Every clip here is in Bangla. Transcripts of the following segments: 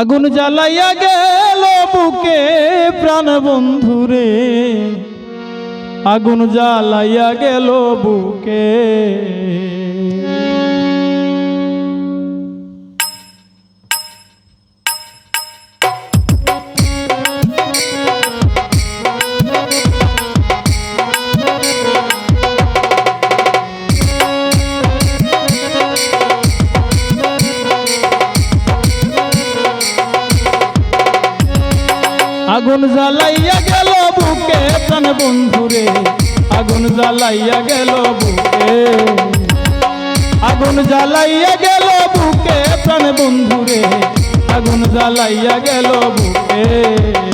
আগুন জ্বালাইয়া গেল বুকে প্রাণ বন্ধুরে। আগুন জ্বালাইয়া গেল বুকে। আগুন জ্বালাইয়া গেল বুকে প্রাণ বন্ধুরে। আগুন জ্বালাইয়া গেল বুকে। আগুন জ্বালাইয়া গেল বুকে প্রাণ বন্ধুরে। আগুন জ্বালাইয়া গেল বুকে।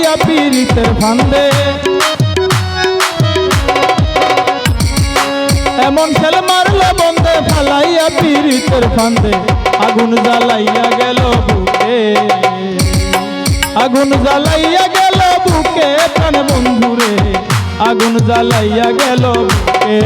ফালাইয়া পিরিতের ফান্দে। এমন ছেল মারলো বন্ধে ফালাইয়া পীড়িতের ফান্দে। আগুন জ্বালাইয়া গেল বুকে। আগুন জ্বালাইয়া গেল বুকে প্রাণ বন্ধুরে আগুন জ্বালাইয়া গেল বুকে।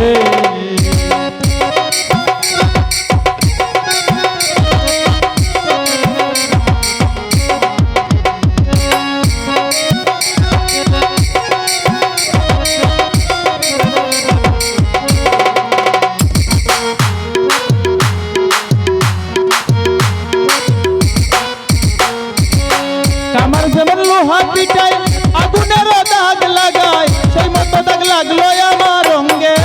লাগল আমার রঙ্গে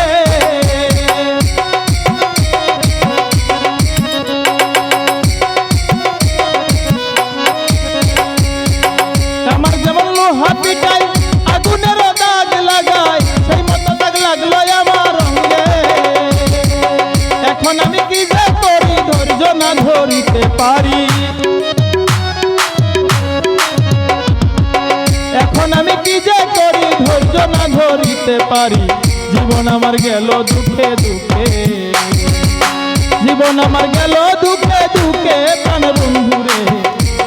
কামার যেমন লোহা পিটাই আগুনের দাগ লাগায়, সেই মতো দাগ লাগল আমার রঙ্গে এখন আমি কি যে করি, ধৈর্য না ধরিতে পারি? না ধরিতে পারি। জীবন আমার গেল দুঃখে দুঃখে। জীবন আমার গেল দুঃখে দুঃখে। প্রাণ বন্ধুরে,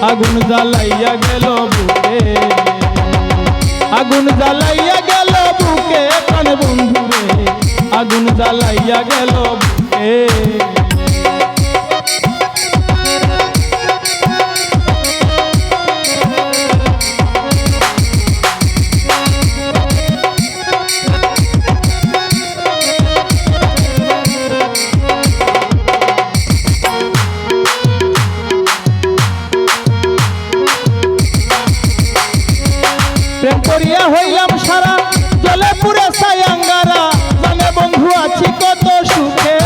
আগুন জ্বালাইয়া গেল বুকে। আগুন জ্বালাইয়া গেল বুকে, প্রাণ বন্ধুরে, আগুন জ্বালাইয়া গেল বুকে। করিয়া হইলাম সারা। জলে পুরে সায়াঙ্গারা জানে বন্ধু, আছি কত সুখে।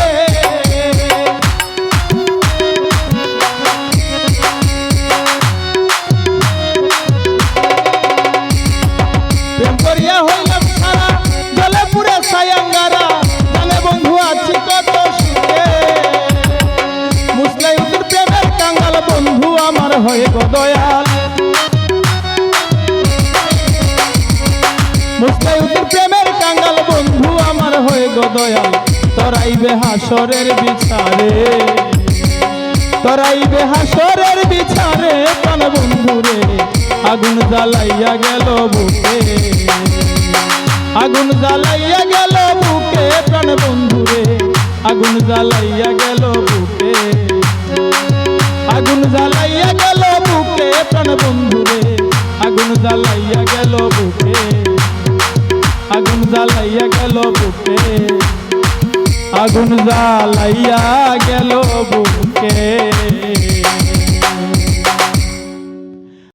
প্রেম করিয়া হইলাম সারা। জলে পুরে সায়াঙ্গারা মুস্তাইউদ্দিন প্রেমের কাঙ্গাল বন্ধু আমার হয়ে গো দয়াল। তরাইবে হাসরের বিচারে। তরাইবে হাসরের বিচারে প্রাণ বন্ধুরে আগুন জ্বালাইয়া গেল বুকে। আগুন জ্বালাইয়া গেল বুকে প্রাণ বন্ধুরে আগুন জ্বালাইয়া গেল বুকে। আগুন জ্বালাইয়া গেল বুকে প্রাণ বন্ধুরে আগুন জ্বালাইয়া গেল বুকে। আগুন জ্বালাইয়া গেল বুকে। আগুন জ্বালাইয়া গেল বুকে।